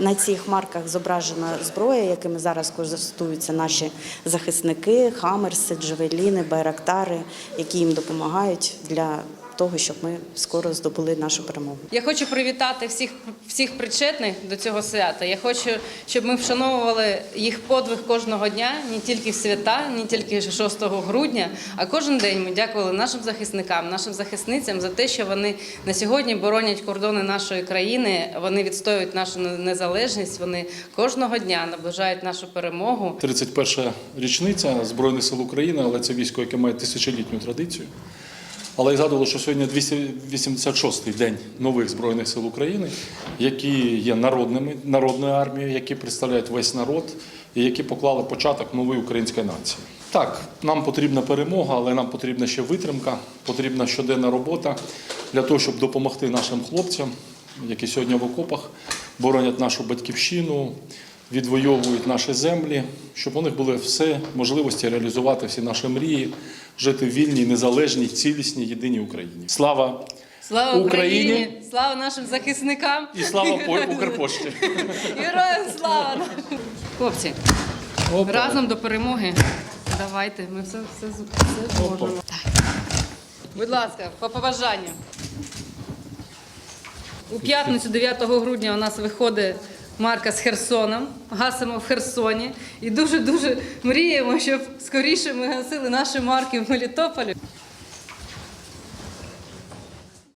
На цих марках зображена зброя, якими зараз користуються наші захисники, хамерси, джевеліни, байрактари, які їм допомагають для того, щоб ми скоро здобули нашу перемогу. Я хочу привітати всіх, всіх причетних до цього свята. Я хочу, щоб ми вшановували їх подвиг кожного дня, не тільки в свята, не тільки 6 грудня, а кожен день ми дякували нашим захисникам, нашим захисницям за те, що вони на сьогодні боронять кордони нашої країни. Вони відстоюють нашу незалежність. Вони кожного дня наближають нашу перемогу. 31 річниця Збройних сил України, але це військо, яке має тисячолітню традицію. Але я згадувало, що сьогодні 286-й день нових Збройних сил України, які є народними, народною армією, які представляють весь народ і які поклали початок нової української нації. Так, нам потрібна перемога, але нам потрібна ще витримка, потрібна щоденна робота для того, щоб допомогти нашим хлопцям, які сьогодні в окопах боронять нашу батьківщину, відвоюють наші землі, щоб у них були все можливості реалізувати всі наші мрії, жити в вільній, незалежній, цілісній, єдиній Україні. Слава Слава Україні! Україні! Слава нашим захисникам! і слава По- Укрпошті! Героям слава! Хлопці, Опа. разом до перемоги. Давайте, ми все, все, все зможемо. Будь ласка, по побажанню. У п'ятницю, 9 грудня, у нас виходить марка з Херсоном. Гасимо в Херсоні. І дуже-дуже мріємо, щоб скоріше ми гасили наші марки в Мелітополі.